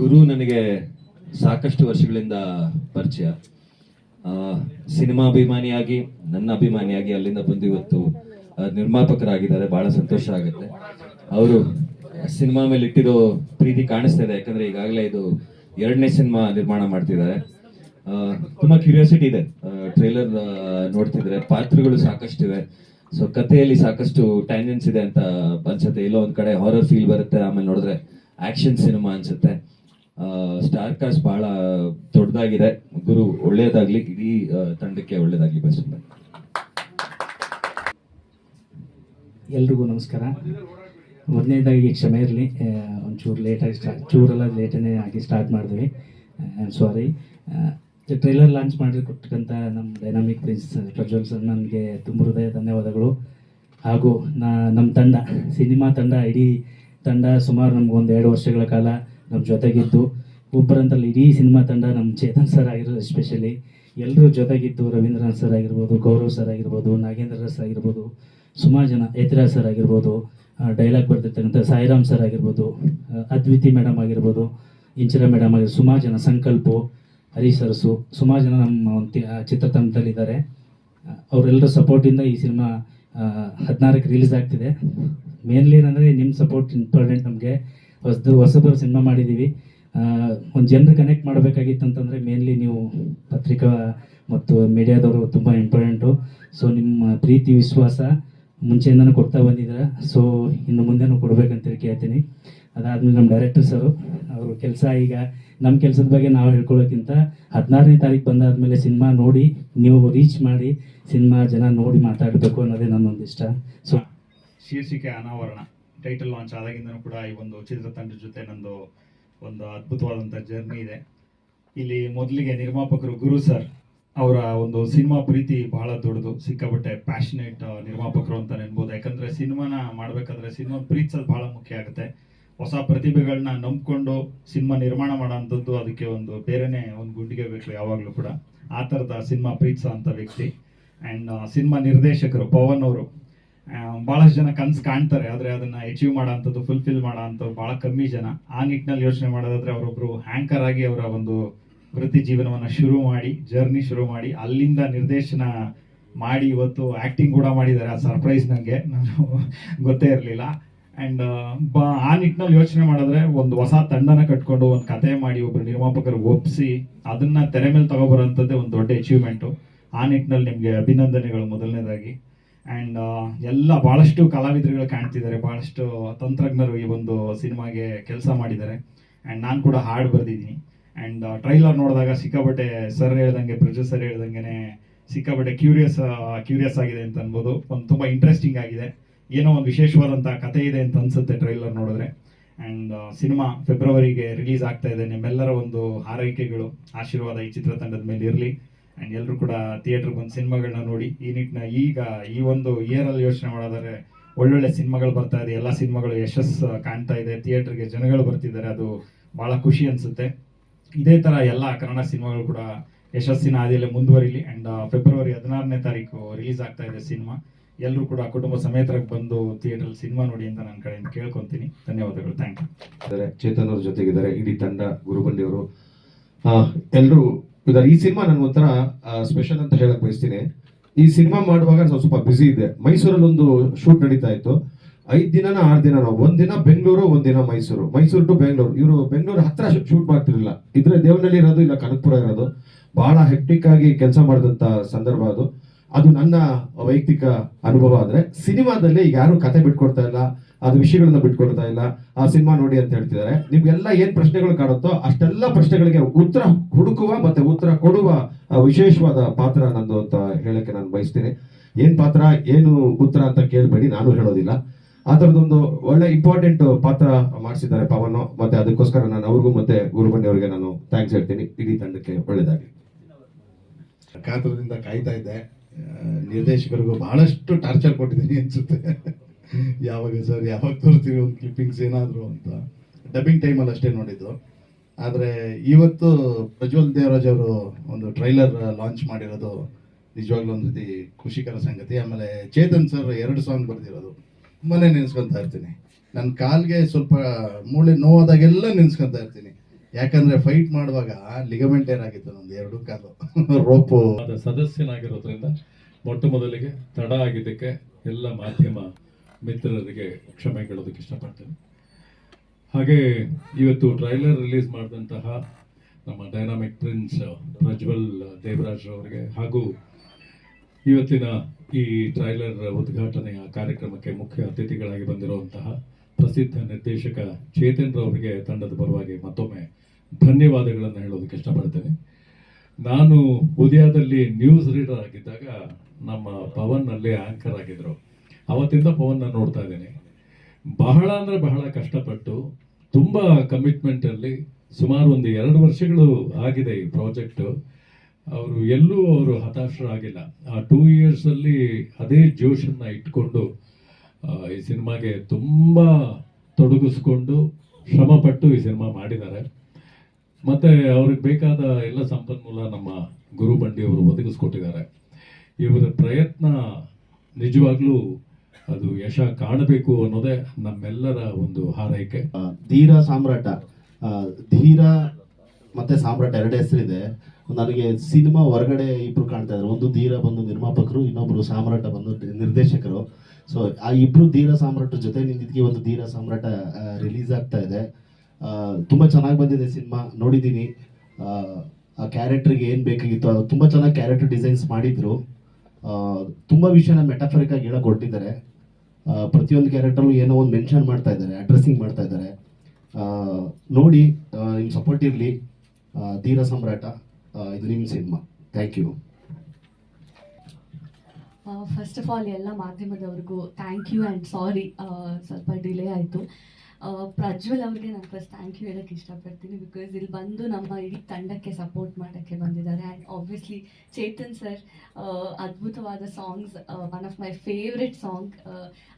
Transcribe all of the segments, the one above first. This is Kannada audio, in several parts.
ಗುರು ನನಗೆ ಸಾಕಷ್ಟು ವರ್ಷಗಳಿಂದ ಪರಿಚಯ. ಸಿನಿಮಾ ಅಭಿಮಾನಿಯಾಗಿ, ನನ್ನ ಅಭಿಮಾನಿಯಾಗಿ ಅಲ್ಲಿಂದ ಬಂದು ಇವತ್ತು ನಿರ್ಮಾಪಕರಾಗಿದ್ದಾರೆ. ಬಹಳ ಸಂತೋಷ ಆಗುತ್ತೆ. ಅವರು ಸಿನಿಮಾ ಮೇಲೆ ಇಟ್ಟಿರೋ ಪ್ರೀತಿ ಕಾಣಿಸ್ತಾ ಇದೆ. ಯಾಕಂದ್ರೆ ಈಗಾಗಲೇ ಇದು ಎರಡನೇ ಸಿನಿಮಾ ನಿರ್ಮಾಣ ಮಾಡ್ತಿದ್ದಾರೆ. ತುಂಬಾ ಕ್ಯೂರಿಯಾಸಿಟಿ ಇದೆ. ಟ್ರೈಲರ್ ನೋಡ್ತಿದ್ರೆ. ಪಾತ್ರಗಳು ಸಾಕಷ್ಟಿವೆ. ಸೊ ಕಥೆಯಲ್ಲಿ ಸಾಕಷ್ಟು ಟ್ಯಾಂಜೆನ್ಸ್ ಇದೆ ಅಂತ ಅನ್ಸುತ್ತೆ. ಎಲ್ಲೋ ಒಂದ್ ಕಡೆ ಹಾರರ್ ಫೀಲ್ ಬರುತ್ತೆ, ಆಮೇಲೆ ನೋಡಿದ್ರೆ ಆಕ್ಷನ್ ಸಿನಿಮಾ ಅನ್ಸುತ್ತೆ. ಸ್ಟಾರ್ ಕಾಸ್ಟ್ ಬಹಳ ದೊಡ್ಡದಾಗಿದೆ ಗುರು ಒಳ್ಳೇದಾಗ್ಲಿ, ಇಡೀ ತಂಡಕ್ಕೆ ಒಳ್ಳೇದಾಗ್ಲಿ ಬಸ್ ಎಲ್ರಿಗೂ ನಮಸ್ಕಾರ. ಮೊದಲನೇದಾಗಿ ಕ್ಷಮೆ ಇರಲಿ. ಒಂಚೂರು ಲೇಟಾಗಿ ಸ್ಟಾರ್ಟ್ ಚೂರೆಲ್ಲ ಲೇಟನೇ ಆಗಿ ಸ್ಟಾರ್ಟ್ ಮಾಡಿದ್ವಿ. ಸಾರಿ ಟ್ರೈಲರ್ ಲಾಂಚ್ ಮಾಡಿಕೊಟ್ಟಂಥ ನಮ್ಮ ಡೈನಾಮಿಕ್ ಪ್ರಿನ್ಸ್ ಪ್ರಜ್ವಲ್ ಸರ್ ನನಗೆ ತುಂಬ ಹೃದಯ ಧನ್ಯವಾದಗಳು. ಹಾಗೂ ನಾ ನಮ್ಮ ತಂಡ, ಸಿನಿಮಾ ತಂಡ, ಇಡೀ ತಂಡ ಸುಮಾರು ನಮ್ಗೆ ಒಂದು ಎರಡು ವರ್ಷಗಳ ಕಾಲ ನಮ್ಮ ಜೊತೆಗಿದ್ದು. ಒಬ್ಬರಂತಲ್ಲ ಇಡೀ ಸಿನಿಮಾ ತಂಡ ನಮ್ಮ ಚೇತನ್ ಸರ್ ಆಗಿರೋದು ಎಸ್ಪೆಷಲಿ ಎಲ್ಲರೂ ಜೊತೆಗಿದ್ದು, ರವೀಂದ್ರನಾಥ್ ಸರ್ ಆಗಿರ್ಬೋದು, ಗೌರವ್ ಸರ್ ಆಗಿರ್ಬೋದು, ನಾಗೇಂದ್ರ ಸರ್ ಆಗಿರ್ಬೋದು ಸುಮಾರು ಜನ, ಯತಿರಾಜ್ ಸರ್ ಆಗಿರ್ಬೋದು ಡೈಲಾಗ್ ಬರ್ತಿರ್ತಕ್ಕಂಥ ಸಾಯಿರಾಮ್ ಸರ್ ಆಗಿರ್ಬೋದು ಅದ್ವಿತಿ ಮೇಡಮ್ ಆಗಿರ್ಬೋದು, ಇಂಚಿರ ಮೇಡಮ್ ಆಗಿರ್ಬೋದು ಸುಮಾರು ಜನ, ಸಂಕಲ್ಪು ಹರೀಶ್ ಸರಸು ಸುಮಾರು ಜನ ನಮ್ಮ ಒಂದು ಚಿತ್ರತಂಡದಲ್ಲಿದ್ದಾರೆ. ಅವರೆಲ್ಲರ ಸಪೋರ್ಟಿಂದ ಈ ಸಿನಿಮಾ ಹದಿನಾರಕ್ಕೆ ರಿಲೀಸ್ ಆಗ್ತಿದೆ. ಮೇನ್ಲಿ ಏನಂದರೆ ನಿಮ್ಮ ಸಪೋರ್ಟ್ ಇಂಪಾರ್ಟೆಂಟ್ ನಮಗೆ. ಹೊಸದು ಹೊಸಬರು ಸಿನಿಮಾ ಮಾಡಿದ್ದೀವಿ ಒಂದು ಜನರು ಕನೆಕ್ಟ್ ಮಾಡಬೇಕಾಗಿತ್ತು ಅಂತಂದರೆ ಮೇನ್ಲಿ ನೀವು ಪತ್ರಿಕಾ ಮತ್ತು ಮೀಡಿಯಾದವರು ತುಂಬ ಇಂಪಾರ್ಟೆಂಟು ಸೊ ನಿಮ್ಮ ಪ್ರೀತಿ, ವಿಶ್ವಾಸ ಮುಂಚೆಯಿಂದನೂ ಕೊಡ್ತಾ ಬಂದಿದ್ದಾರೆ. ಸೊ ಇನ್ನು ಮುಂದೆನೂ ಕೊಡಬೇಕಂತೇಳಿ ಕೇಳ್ತೀನಿ. ಅದಾದ್ಮೇಲೆ ನಮ್ಮ ಡೈರೆಕ್ಟರ್ ಸರು ಅವರು ಕೆಲಸ ಈಗ ನಮ್ಮ ಕೆಲಸದ ಬಗ್ಗೆ ನಾವು ಹೇಳ್ಕೊಳ್ಳೋಕ್ಕಿಂತ ಹದಿನಾರನೇ ತಾರೀಕು ಬಂದಾದ್ಮೇಲೆ ಸಿನಿಮಾ ನೋಡಿ, ನೀವು ರೀಚ್ ಮಾಡಿ, ಸಿನಿಮಾ ಜನ ನೋಡಿ ಮಾತಾಡಬೇಕು ಅನ್ನೋದೇ ನನ್ನೊಂದು ಇಷ್ಟ. ಸೊ ಶೀರ್ಷಿಕೆ ಅನಾವರಣ ಟೈಟಲ್ ಲಾಂಚ್ ಆದಾಗಿಂದನೂ ಕೂಡ ಈ ಒಂದು ಚಿತ್ರತಂಡದ ಜೊತೆ ನಂದು ಒಂದು ಅದ್ಭುತವಾದಂಥ ಜರ್ನಿ ಇದೆ. ಇಲ್ಲಿ ಮೊದಲಿಗೆ ನಿರ್ಮಾಪಕರು ಗುರು ಸರ್ ಅವರ ಒಂದು ಸಿನಿಮಾ ಪ್ರೀತಿ ಬಹಳ ದೊಡ್ಡದು. ಸಿಕ್ಕಾಪಟ್ಟೆ ಪ್ಯಾಷನೇಟ್ ನಿರ್ಮಾಪಕರು ಅಂತ ನೆನ್ಬೋದು. ಯಾಕಂದ್ರೆ ಸಿನಿಮಾನ ಮಾಡಬೇಕಾದ್ರೆ ಸಿನಿಮಾ ಪ್ರೀತಿಸೋದು ಬಹಳ ಮುಖ್ಯ ಆಗುತ್ತೆ. ಹೊಸ ಪ್ರತಿಭೆಗಳನ್ನ ನಂಬ್ಕೊಂಡು ಸಿನಿಮಾ ನಿರ್ಮಾಣ ಮಾಡೋಂಥದ್ದು ಅದಕ್ಕೆ ಒಂದು ಬೇರೆನೆ ಒಂದು ಗುಂಡಿಗೆ ಬೇಕು ಯಾವಾಗಲೂ ಕೂಡ. ಆ ಥರದ ಸಿನಿಮಾ ಪ್ರೀತ್ಸ ಅಂತ ವ್ಯಕ್ತಿ. ಆ್ಯಂಡ್ ಸಿನಿಮಾ ನಿರ್ದೇಶಕರು ಪವನ್ ಅವರು. ಬಹಳಷ್ಟು ಜನ ಕನಸು ಕಾಣ್ತಾರೆ, ಆದರೆ ಅದನ್ನ ಅಚೀವ್ ಮಾಡೋಂಥದ್ದು ಫುಲ್ಫಿಲ್ ಮಾಡೋಂಥವ್ರು ಬಹಳ ಕಮ್ಮಿ ಜನ. ಆ ನಿಟ್ಟಿನಲ್ಲಿ ಯೋಚನೆ ಮಾಡೋದಾದ್ರೆ ಅವರೊಬ್ಬರು ಹ್ಯಾಂಕರ್ ಆಗಿ ಅವರ ಒಂದು ವೃತ್ತಿ ಜೀವನವನ್ನ ಶುರು ಮಾಡಿ ಜರ್ನಿ ಶುರು ಮಾಡಿ, ಅಲ್ಲಿಂದ ನಿರ್ದೇಶನ ಮಾಡಿ ಇವತ್ತು ಆ್ಯಕ್ಟಿಂಗ್ ಕೂಡ ಮಾಡಿದ್ದಾರೆ. ಆ ಸರ್ಪ್ರೈಸ್ ನನಗೆ ನಾನು ಗೊತ್ತೇ ಇರಲಿಲ್ಲ. ಅಂಡ್ ಆ ನಿಟ್ಟಿನಲ್ಲಿ ಯೋಚನೆ ಮಾಡಿದ್ರೆ ಒಂದು ಹೊಸ ತಂಡನ ಕಟ್ಕೊಂಡು ಒಂದು ಕತೆ ಮಾಡಿ ಒಬ್ರು ನಿರ್ಮಾಪಕರು ಒಪ್ಪಿಸಿ ಅದನ್ನ ತೆರೆ ಮೇಲೆ ತಗೋಬರೋಂಥದ್ದೇ ಒಂದು ದೊಡ್ಡ ಅಚೀವ್ಮೆಂಟು ಆ ನಿಟ್ಟಿನಲ್ಲಿ ನಿಮಗೆ ಅಭಿನಂದನೆಗಳು ಮೊದಲನೇದಾಗಿ. ಆ್ಯಂಡ್ ಎಲ್ಲ ಭಾಳಷ್ಟು ಕಲಾವಿದರುಗಳು ಕಾಣ್ತಿದ್ದಾರೆ ಭಾಳಷ್ಟು ತಂತ್ರಜ್ಞರು ಈ ಒಂದು ಸಿನಿಮಾಗೆ ಕೆಲಸ ಮಾಡಿದ್ದಾರೆ. ಆ್ಯಂಡ್ ನಾನು ಕೂಡ ಹಾಡು ಬರೆದಿದ್ದೀನಿ. ಆ್ಯಂಡ್ ಟ್ರೈಲರ್ ನೋಡಿದಾಗ ಸಿಕ್ಕಾಪಟ್ಟೆ ಸರ್ ಹೇಳ್ದಂಗೆ ಪ್ರೊಡ್ಯೂಸರ್ ಸರ್ ಹೇಳ್ದಂಗೆ ಸಿಕ್ಕಾಪಟ್ಟೆ ಕ್ಯೂರಿಯಸ್ ಕ್ಯೂರಿಯಸ್ ಆಗಿದೆ ಅಂತ ಅನ್ಬೋದು. ಒಂದು ತುಂಬ ಇಂಟ್ರೆಸ್ಟಿಂಗ್ ಆಗಿದೆ. ಏನೋ ಒಂದು ವಿಶೇಷವಾದಂಥ ಕತೆ ಇದೆ ಅಂತ ಅನ್ಸುತ್ತೆ ಟ್ರೈಲರ್ ನೋಡಿದ್ರೆ. ಆ್ಯಂಡ್ ಸಿನಿಮಾ ಫೆಬ್ರವರಿಗೆ ರಿಲೀಸ್ ಆಗ್ತಾ ಇದೆ. ನಿಮ್ಮೆಲ್ಲರ ಒಂದು ಹಾರೈಕೆಗಳು, ಆಶೀರ್ವಾದ ಈ ಚಿತ್ರತಂಡದ ಮೇಲೆ ಇರಲಿ. ಆ್ಯಂಡ್ ಎಲ್ಲರೂ ಕೂಡ ಥಿಯೇಟರ್ ಬಂದು ಸಿನಿಮಾಗಳನ್ನ ನೋಡಿ, ಈ ನಿಟ್ಟಿನ ಈಗ ಈ ಒಂದು ಇಯರ್ ಅಲ್ಲಿ ಯೋಚನೆ ಮಾಡೋದಾದ್ರೆ ಒಳ್ಳೊಳ್ಳೆ ಸಿನಿಮಾಗಳು ಬರ್ತಾ ಇದೆ. ಎಲ್ಲ ಸಿನಿಮಾಗಳು ಯಶಸ್ಸು ಕಾಣ್ತಾ ಇದೆ. ಥಿಯೇಟರ್ಗೆ ಜನಗಳು ಬರ್ತಿದ್ದಾರೆ. ಅದು ಬಹಳ ಖುಷಿ ಅನ್ಸುತ್ತೆ. ಇದೇ ತರ ಎಲ್ಲ ಕನ್ನಡ ಸಿನಿಮಾಗಳು ಕೂಡ ಯಶಸ್ಸಿನ ಹಾದಿಯಲ್ಲಿ ಮುಂದುವರಿಲಿ. ಅಂಡ್ ಫೆಬ್ರವರಿ ಹದಿನಾರನೇ ತಾರೀಕು ರಿಲೀಸ್ ಆಗ್ತಾ ಇದೆ ಸಿನಿಮಾ. ಎಲ್ಲರೂ ಕೂಡ ಕುಟುಂಬ ಸಮೇತರಾಗಿ ಬಂದು ಥಿಯೇಟರ್ ಸಿನಿಮಾ ನೋಡಿ ಅಂತ ನನ್ನ ಕಡೆಯಿಂದ ಕೇಳ್ಕೊಂತೀನಿ. ಧನ್ಯವಾದಗಳು. ಥ್ಯಾಂಕ್ ಯು ಚೇತನ್ ಅವ್ರ ಜೊತೆಗಿದ್ದಾರೆ. ಇಡೀ ತಂಡ ಗುರುಬಂಡಿ ಅವರು. ಎಲ್ಲರೂ ಇದ್ದಾರೆ. ಈ ಸಿನಿಮಾ ನನ್ಗೆ ಒಂಥರ ಸ್ಪೆಷಲ್ ಅಂತ ಹೇಳಕ್ ಬಯಸ್ತೀನಿ. ಈ ಸಿನಿಮಾ ಮಾಡುವಾಗ ನಾನು ಸ್ವಲ್ಪ ಬ್ಯುಸಿ ಇದೆ ಮೈಸೂರಲ್ಲಿ ಒಂದು ಶೂಟ್ ನಡೀತಾ ಇತ್ತು. ಐದ್ ದಿನನ ಆರು ದಿನನ? ಒಂದಿನ ಬೆಂಗಳೂರು ಒಂದಿನ ಮೈಸೂರು. ಮೈಸೂರು ಟು ಬೆಂಗಳೂರು. ಇವರು ಬೆಂಗಳೂರು ಹತ್ರ ಶೂಟ್ ಮಾಡ್ತಿರಲಿಲ್ಲ. ಇದ್ರೆ ದೇವನಹಳ್ಳಿ ಇರೋದು, ಇಲ್ಲ ಕನಕಪುರ ಇರೋದು. ಬಹಳ ಹೆಕ್ಟಿಕ್ ಆಗಿ ಕೆಲಸ ಮಾಡಿದಂತ ಸಂದರ್ಭ ಅದು. ಅದು ನನ್ನ ವೈಯಕ್ತಿಕ ಅನುಭವ ಆದ್ರೆ ಸಿನಿಮಾದಲ್ಲಿ ಈಗ ಯಾರು ಕತೆ ಬಿಟ್ಕೊಡ್ತಾ ಇಲ್ಲ, ಅದು ವಿಷಯಗಳನ್ನ ಬಿಟ್ಕೊಡ್ತಾ ಇಲ್ಲ, ಆ ಸಿನಿಮಾ ನೋಡಿ ಅಂತ ಹೇಳ್ತಿದ್ದಾರೆ. ನಿಮ್ಗೆಲ್ಲ ಏನ್ ಪ್ರಶ್ನೆಗಳು ಕಾಡುತ್ತೋ ಅಷ್ಟೆಲ್ಲ ಪ್ರಶ್ನೆಗಳಿಗೆ ಉತ್ತರ ಹುಡುಕುವ ಮತ್ತೆ ಉತ್ತರ ಕೊಡುವ ವಿಶೇಷವಾದ ಪಾತ್ರ ನಂದು ಅಂತ ಹೇಳಕ್ಕೆ ನಾನು ಬಯಸ್ತೀನಿ. ಏನ್ ಪಾತ್ರ, ಏನು ಉತ್ತರ ಅಂತ ಕೇಳ್ಬೇಡಿ, ನಾನು ಹೇಳೋದಿಲ್ಲ. ಆ ಥರದೊಂದು ಒಳ್ಳೆ ಇಂಪಾರ್ಟೆಂಟ್ ಪಾತ್ರ ಮಾಡಿಸಿದ್ದಾರೆ ಪವನ್, ಮತ್ತೆ ಅದಕ್ಕೋಸ್ಕರ ನಾನು ಅವ್ರಿಗೂ ಮತ್ತೆ ಗುರುಬಂಡಿ ಅವರಿಗೆ ನಾನು ಥ್ಯಾಂಕ್ಸ್ ಹೇಳ್ತೀನಿ. ಇಡೀ ತಂಡಕ್ಕೆ ಒಳ್ಳೇದಾಗಿ ಕಾತರದಿಂದ ಕಾಯ್ತಾ ಇದ್ದೆ. ನಿರ್ದೇಶಕರಿಗೂ ಬಹಳಷ್ಟು ಟಾರ್ಚರ್ ಕೊಟ್ಟಿದ್ದೀನಿ ಅನ್ಸುತ್ತೆ. ಯಾವಾಗ ಸರ್, ಯಾವಾಗ ತೋರ್ತೀವಿ ಒಂದು ಕ್ಲಿಪ್ಪಿಂಗ್ಸ್ ಏನಾದರೂ ಅಂತ. ಡಬ್ಬಿಂಗ್ ಟೈಮಲ್ಲಿ ಅಷ್ಟೇ ನೋಡಿದ್ದು. ಆದರೆ ಇವತ್ತು ಪ್ರಜ್ವಲ್ ದೇವರಾಜ್ ಅವರು ಒಂದು ಟ್ರೈಲರ್ ಲಾಂಚ್ ಮಾಡಿರೋದು ನಿಜವಾಗ್ಲೂ ಒಂದು ರೀತಿ ಖುಷಿಕರ ಸಂಗತಿ. ಆಮೇಲೆ ಚೇತನ್ ಸರ್ ಎರಡು ಸಾಂಗ್ ಬರೆದಿರೋದು. ತುಂಬಾನೇ ನೆನೆಸ್ಕೊತಾ ಇರ್ತೀನಿ. ನನ್ನ ಕಾಲ್ಗೆ ಸ್ವಲ್ಪ ಮೂಳೆ ನೋವಾದಾಗೆಲ್ಲ ನೆನೆಸ್ಕೊತಾ ಇರ್ತೀನಿ. ಯಾಕಂದ್ರೆ ಫೈಟ್ ಮಾಡುವಾಗ ಲಿಗಮೆಂಟ್ ಏನಾಗಿತ್ತು? ನಮ್ದು ಎರಡು ಕಾಲು. ರೋಪು. ಸದಸ್ಯನಾಗಿರೋದ್ರಿಂದ ಮೊಟ್ಟ ಮೊದಲಿಗೆ ತಡ ಆಗಿದ್ದಕ್ಕೆ ಎಲ್ಲ ಮಾಧ್ಯಮ ಮಿತ್ರರಿಗೆ ಕ್ಷಮೆ ಕೇಳೋದಕ್ಕೆ ಇಷ್ಟಪಡ್ತೇನೆ. ಹಾಗೆ ಇವತ್ತು ಟ್ರೈಲರ್ ರಿಲೀಸ್ ಮಾಡಿದಂತಹ ನಮ್ಮ ಡೈನಾಮಿಕ್ ಪ್ರಿನ್ಸ್ ಪ್ರಜ್ವಲ್ ದೇವರಾಜ್ ಅವರಿಗೆ ಹಾಗೂ ಇವತ್ತಿನ ಈ ಟ್ರೈಲರ್ ಉದ್ಘಾಟನೆಯ ಕಾರ್ಯಕ್ರಮಕ್ಕೆ ಮುಖ್ಯ ಅತಿಥಿಗಳಾಗಿ ಬಂದಿರುವಂತಹ ಪ್ರಸಿದ್ಧ ನಿರ್ದೇಶಕ ಚೇತನ್ ರವರಿಗೆ ತಂಡದ ಪರವಾಗಿ ಮತ್ತೊಮ್ಮೆ ಧನ್ಯವಾದಗಳನ್ನು ಹೇಳೋದಕ್ಕೆ ಇಷ್ಟಪಡ್ತೇನೆ. ನಾನು ಉದಯದಲ್ಲಿ ನ್ಯೂಸ್ ರೀಡರ್ ಆಗಿದ್ದಾಗ ನಮ್ಮ ಪವನ್ ಅಲ್ಲಿ ಆಂಕರ್ ಆಗಿದ್ರು. ಅವತ್ತಿಂದ ಪವನ್ ನೋಡ್ತಾ ಇದ್ದೀನಿ. ಬಹಳ ಅಂದ್ರೆ ಬಹಳ ಕಷ್ಟಪಟ್ಟು ತುಂಬಾ ಕಮಿಟ್ಮೆಂಟಲ್ಲಿ ಸುಮಾರು ಒಂದು ಎರಡು ವರ್ಷಗಳು ಆಗಿದೆ ಈ ಪ್ರಾಜೆಕ್ಟ್ ಅವರು ಎಲ್ಲೂ ಅವರು ಹತಾಶರಾಗಿಲ್ಲ. ಆ ಟೂ ಇಯರ್ಸ್ ಅಲ್ಲಿ ಅದೇ ಜೋಶನ್ನ ಇಟ್ಕೊಂಡು ಈ ಸಿನಿಮಾಗೆ ತುಂಬಾ ತೊಡಗಿಸ್ಕೊಂಡು ಶ್ರಮಪಟ್ಟು ಈ ಸಿನಿಮಾ ಮಾಡಿದ್ದಾರೆ. ಮತ್ತೆ ಅವ್ರಿಗೆ ಬೇಕಾದ ಎಲ್ಲ ಸಂಪನ್ಮೂಲ ನಮ್ಮ ಗುರು ಬಂಡಿಯವರು ಒದಗಿಸ್ಕೊಟ್ಟಿದ್ದಾರೆ. ಇವರ ಪ್ರಯತ್ನ ನಿಜವಾಗ್ಲೂ ಅದು ಯಶ ಕಾಣಬೇಕು ಅನ್ನೋದೇ ನಮ್ಮೆಲ್ಲರ ಒಂದು ಹಾರೈಕೆ. ಧೀರ ಸಾಮ್ರಾಟ. ಧೀರ ಮತ್ತೆ ಸಾಮ್ರಾಟ ಎರಡು ಹೆಸರಿದೆ. ನನಗೆ ಸಿನಿಮಾ ಹೊರಗಡೆ ಇಬ್ರು ಕಾಣ್ತಾ ಇದ್ದಾರೆ. ಒಂದು ಧೀರ ಬಂದು ನಿರ್ಮಾಪಕರು, ಇನ್ನೊಬ್ರು ಸಾಮ್ರಾಟ ಬಂದು ನಿರ್ದೇಶಕರು. ಸೊ ಆ ಇಬ್ರು ಧೀರ ಸಾಮ್ರಾಟ ಜೊತೆ ನಿಂತಿದ್ದಕ್ಕೆ ಒಂದು ಧೀರ ಸಾಮ್ರಾಟ ರಿಲೀಸ್ ಆಗ್ತಾ ಇದೆ. ತುಂಬಾ ಚೆನ್ನಾಗಿ ಬಂದಿದೆ ಸಿನಿಮಾ ನೋಡಿದ್ದೀನಿ ಆ, ಕ್ಯಾರೆಕ್ಟ್ರಿಗೆ ಏನು ಬೇಕಾಗಿತ್ತು ಅದು ತುಂಬಾ ಚೆನ್ನಾಗಿ ಕ್ಯಾರೆಕ್ಟರ್ ಡಿಸೈನ್ಸ್ ಮಾಡಿದ್ರು. ತುಂಬ ವಿಷಯನ ಮೆಟಾಫರಿಕ್ ಆಗಿ ಹೇಳಕ್ ಕೊಟ್ಟಿದ್ದಾರೆ ಪ್ರತಿಯೊಂದು ಕ್ಯಾರೆಕ್ಟರ್ನು ಏನೋ ಒಂದು ಮೆನ್ಷನ್ ಮಾಡ್ತಾ ಇದ್ದಾರೆ ಅಡ್ರೆಸ್ಸಿಂಗ್ ಮಾಡ್ತಾ ಇದ್ದಾರೆ. ನೋಡಿ ನಿಮ್ಮ ಸಪೋರ್ಟ್ ಇರಲಿ. ಧೀರ ಸಮ್ರಾಟ ಇದು ನಿಮ್ಮ cinema. Thank you first of all ಎಲ್ಲ ಮಾಧ್ಯಮದವ್ರಿಗೂ ಥ್ಯಾಂಕ್ ಯು ಆ್ಯಂಡ್ ಸಾರಿ ಸ್ವಲ್ಪ ಡಿಲೇ ಆಯಿತು. ಪ್ರಜ್ವಲ್ ಅವ್ರಿಗೆ ನಾನು ಫಸ್ಟ್ ಥ್ಯಾಂಕ್ ಯು ಹೇಳೋಕ್ಕೆ ಇಷ್ಟಪಡ್ತೀನಿ ಬಿಕಾಸ್ ಇಲ್ಲಿ ಬಂದು ನಮ್ಮ ಇಡೀ ತಂಡಕ್ಕೆ ಸಪೋರ್ಟ್ ಮಾಡೋಕ್ಕೆ ಬಂದಿದ್ದಾರೆ. ಆ್ಯಂಡ್ ಆಬ್ವಿಯಸ್ಲಿ ಚೇತನ್ ಸರ್ ಅದ್ಭುತವಾದ songs one of my favourite song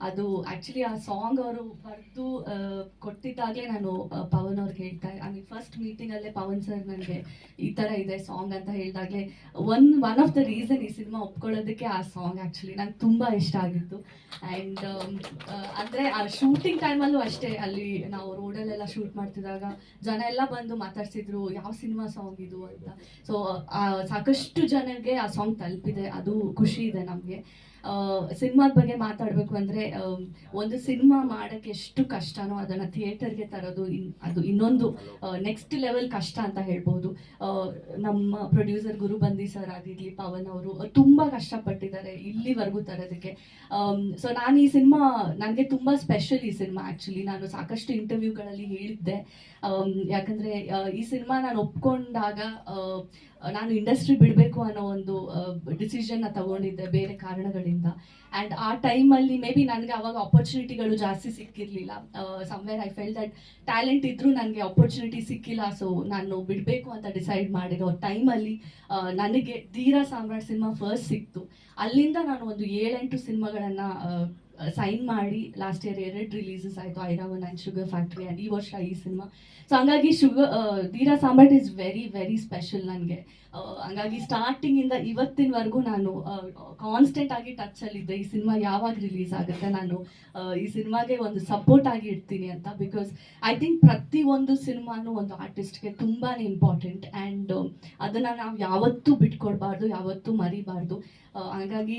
ಅದು ಆ್ಯಕ್ಚುಲಿ ಆ ಸಾಂಗ್ ಅವರು ಬರೆದು ಕೊಟ್ಟಿದ್ದಾಗಲೇ ನಾನು ಪವನ್ ಅವ್ರಿಗೆ ಹೇಳ್ತಾ ಐ ಮೀನ್ ಫಸ್ಟ್ ಮೀಟಿಂಗಲ್ಲೇ ಪವನ್ ಸರ್ ನನಗೆ ಈ ಥರ ಇದೆ ಸಾಂಗ್ ಅಂತ ಹೇಳಿದಾಗಲೇ one one of the reason ಈ ಸಿನಿಮಾ ಒಪ್ಕೊಳ್ಳೋದಕ್ಕೆ ಆ ಸಾಂಗ್ ಆ್ಯಕ್ಚುಲಿ ನಂಗೆ ತುಂಬ ಇಷ್ಟ ಆಗಿತ್ತು. ಆ್ಯಂಡ್ ಅಂದರೆ ಆ ಶೂಟಿಂಗ್ ಟೈಮಲ್ಲೂ ಅಷ್ಟೇ ಅಲ್ಲಿ ನಾವು ರೋಡಲ್ಲೆಲ್ಲ ಶೂಟ್ ಮಾಡ್ತಿದ್ದಾಗ ಜನ ಎಲ್ಲ ಬಂದು ಮಾತಾಡ್ಸಿದ್ರು, ಯಾವ ಸಿನಿಮಾ ಸಾಂಗ್ ಇದು? ಅಂತ. ಸೊ ಸಾಕಷ್ಟು ಜನರಿಗೆ ಆ ಸಾಂಗ್ ತಲುಪಿದೆ. ಅದು ಖುಷಿ ಇದೆ ನಮಗೆ. ಸಿನಿಮಾದ ಬಗ್ಗೆ ಮಾತಾಡಬೇಕು ಅಂದರೆ ಒಂದು ಸಿನಿಮಾ ಮಾಡೋಕ್ಕೆ ಎಷ್ಟು ಕಷ್ಟನೋ ಅದನ್ನು ಥಿಯೇಟರ್ಗೆ ತರೋದು ಇನ್, ಅದು ಇನ್ನೊಂದು ನೆಕ್ಸ್ಟ್ ಲೆವೆಲ್ ಕಷ್ಟ ಅಂತ ಹೇಳ್ಬೋದು. ನಮ್ಮ ಪ್ರೊಡ್ಯೂಸರ್ ಗುರು ಬಂದಿ ಸರ್ ಆಗಿರಲಿ, ಪವನ್ ಅವರು ತುಂಬ ಕಷ್ಟಪಟ್ಟಿದ್ದಾರೆ ಇಲ್ಲಿವರೆಗೂ ತರೋದಕ್ಕೆ. ಸೊ ನಾನು ಈ ಸಿನಿಮಾ, ನನಗೆ ತುಂಬ ಸ್ಪೆಷಲ್ ಈ ಸಿನಿಮಾ ಆ್ಯಕ್ಚುಲಿ ನಾನು ಸಾಕಷ್ಟು ಇಂಟರ್ವ್ಯೂಗಳಲ್ಲಿ ಹೇಳಿದ್ದೆ. ಯಾಕಂದ್ರೆ ಈ ಸಿನಿಮಾ ನಾನು ಒಪ್ಕೊಂಡಾಗ ನಾನು ಇಂಡಸ್ಟ್ರಿ ಬಿಡಬೇಕು ಅನ್ನೋ ಒಂದು ಡಿಸಿಷನ್ನ ತಗೊಂಡಿದ್ದೆ ಬೇರೆ ಕಾರಣಗಳಿಂದ. ಆ್ಯಂಡ್ ಆ ಟೈಮಲ್ಲಿ ಮೇ ಬಿ ನನಗೆ ಆವಾಗ ಆಪರ್ಚುನಿಟಿಗಳು ಜಾಸ್ತಿ ಸಿಕ್ಕಿರಲಿಲ್ಲ. Somewhere I felt that talent ಇದ್ದರೂ ನನಗೆ ಆಪರ್ಚುನಿಟಿ ಸಿಕ್ಕಿಲ್ಲ. ಸೊ ನಾನು ಬಿಡಬೇಕು ಅಂತ ಡಿಸೈಡ್ ಮಾಡಿರೋ ಟೈಮಲ್ಲಿ ನನಗೆ ಧೀರ ಸಾಮ್ರಾಟ್ ಸಿನಿಮಾ ಫಸ್ಟ್ ಸಿಕ್ತು. ಅಲ್ಲಿಂದ ನಾನು ಒಂದು ಏಳೆಂಟು ಸಿನಿಮಾಗಳನ್ನು ಸೈನ್ ಮಾಡಿ ಲಾಸ್ಟ್ ಇಯರ್ ಎರಡು ರಿಲೀಸಸ್ ಆಯಿತು Airavan and Sugar Factory and ಈ ವರ್ಷ ಈ ಸಿನಿಮಾ ಸೊ ಹಂಗಾಗಿ sugar Dheera Samrat is very very special ನನಗೆ. ಹಂಗಾಗಿ ಸ್ಟಾರ್ಟಿಂಗಿಂದ ಇವತ್ತಿನವರೆಗೂ ನಾನು ಕಾನ್ಸ್ಟೆಂಟ್ ಆಗಿ ಟಚಲ್ಲಿದ್ದೆ ಈ ಸಿನಿಮಾ ಯಾವಾಗ ರಿಲೀಸ್ ಆಗುತ್ತೆ ನಾನು ಈ ಸಿನಿಮಾಗೆ ಒಂದು ಸಪೋರ್ಟ್ ಆಗಿ ಇಡ್ತೀನಿ ಅಂತ ಬಿಕಾಸ್ ಐ ಥಿಂಕ್ ಪ್ರತಿ ಒಂದು ಸಿನಿಮಾನು ಒಂದು ಆರ್ಟಿಸ್ಟ್ಗೆ ತುಂಬಾ ಇಂಪಾರ್ಟೆಂಟ್ ಆ್ಯಂಡ್ ಅದನ್ನು ನಾವು ಯಾವತ್ತೂ ಬಿಟ್ಕೊಡ್ಬಾರ್ದು, ಯಾವತ್ತೂ ಮರಿಬಾರ್ದು. ಹಂಗಾಗಿ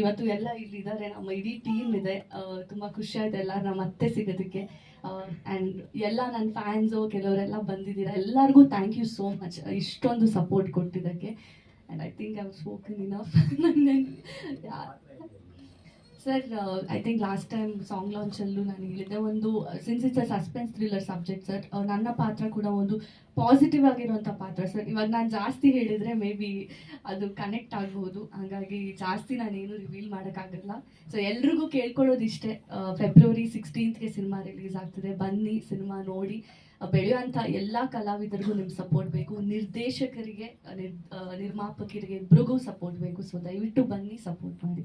ಇವತ್ತು ಎಲ್ಲ ಇಲ್ಲಿದ್ದಾರೆ. ನಮ್ಮ ಇಡೀ ಟೀಮ್ ಇದೆ ತುಂಬ ಖುಷಿ ಆಯ್ತು ಎಲ್ಲರನ್ನ ಮತ್ತೆ ಸಿಗೋದಕ್ಕೆ. ಆ್ಯಂಡ್ ಎಲ್ಲ ನನ್ನ ಫ್ಯಾನ್ಸು ಕೆಲವರೆಲ್ಲ ಬಂದಿದ್ದೀರಾ, ಎಲ್ಲರಿಗೂ ಥ್ಯಾಂಕ್ ಯು ಸೋ ಮಚ್ ಇಷ್ಟೊಂದು ಸಪೋರ್ಟ್ ಕೊಟ್ಟಿದ್ದಕ್ಕೆ. And I think I spoken enough sir I think last time song ಲಾಂಚಲ್ಲೂ ನಾನು ಹೇಳಿದ್ದೆ ಒಂದು since it's a suspense thriller subject sir ನನ್ನ ಪಾತ್ರ ಕೂಡ ಒಂದು ಪಾಸಿಟಿವ್ ಆಗಿರುವಂಥ ಪಾತ್ರ ಸರ್ ಇವಾಗ ನಾನು ಜಾಸ್ತಿ ಹೇಳಿದರೆ ಮೇ ಬಿ ಅದು ಕನೆಕ್ಟ್ ಆಗ್ಬೋದು. ಹಾಗಾಗಿ ಜಾಸ್ತಿ ನಾನೇನು ರಿವೀಲ್ ಮಾಡೋಕ್ಕಾಗಲ್ಲ. ಸೊ ಎಲ್ರಿಗೂ ಕೇಳ್ಕೊಳ್ಳೋದಿಷ್ಟೇ ಫೆಬ್ರವರಿ ಸಿಕ್ಸ್ಟೀನ್ತ್ಗೆ ಸಿನಿಮಾ ರಿಲೀಸ್ ಆಗ್ತಿದೆ. ಬನ್ನಿ ಸಿನಿಮಾ ನೋಡಿ. ಆ, ಬೆಳೆಯುವಂಥ ಎಲ್ಲ ಕಲಾವಿದರಿಗೂ ನಿಮ್ಮ ಸಪೋರ್ಟ್ ಬೇಕು. ನಿರ್ದೇಶಕರಿಗೆ ನಿರ್ ನಿರ್ಮಾಪಕರಿಗೆ ಇಬ್ರಿಗೂ ಸಪೋರ್ಟ್ ಬೇಕು. ಸೊ ದಯವಿಟ್ಟು ಬನ್ನಿ ಸಪೋರ್ಟ್ ಮಾಡಿ.